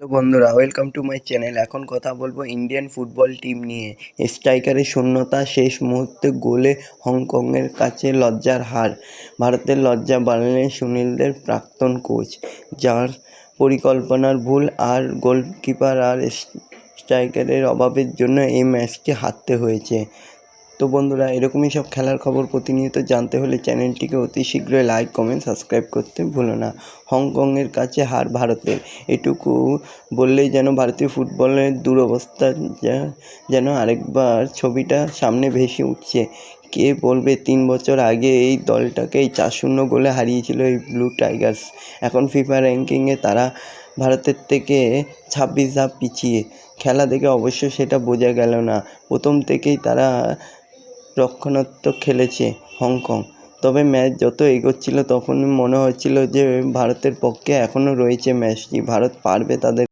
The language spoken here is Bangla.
হ্যালো বন্ধুরা ওয়েলকাম টু মাই চ্যানেল এখন কথা বলব ইন্ডিয়ান ফুটবল টিম নিয়ে। স্ট্রাইকারের শূন্যতা শেষ মুহূর্তে গোলে হংকংয়ের কাছে লজ্জার হার। ভারতের লজ্জা বাড়ালেন সুনীলদের প্রাক্তন কোচ যার পরিকল্পনার ভুল আর গোলকিপার আর স্ট্রাইকারের অভাবের জন্য এই ম্যাচটি হারতে হয়েছে। তো বন্ধুরা, এরকমই সব খেলার খবর প্রতিনিয়ত জানতে হলে চ্যানেলটিকে অতি শীঘ্রই লাইক কমেন্ট সাবস্ক্রাইব করতে ভুলো না। হংকংয়ের কাছে হার ভারতের। এটুকু বললেই যেন ভারতীয় ফুটবলের দুরবস্থা যেন আরেকবার ছবিটা সামনে ভেসে উঠছে। কে বলবে, তিন বছর আগে এই দলটাকেই চার শূন্য গোলে হারিয়েছিল এই ব্লু টাইগার্স এখন ফিফা র্যাঙ্কিংয়ে তারা ভারতের থেকে ছাব্বিশ ধাপ পিছিয়ে। খেলা দেখে অবশ্য সেটা বোঝা গেল না। প্রথম থেকেই তারা রক্ষণাত্মক খেলেছে হংকং। তবে ম্যাচ যত এগোচ্ছিল তখন মনে হচ্ছিল যে ভারতের পক্ষে এখনও রয়েছে ম্যাচটি। ভারত পারবে তাদের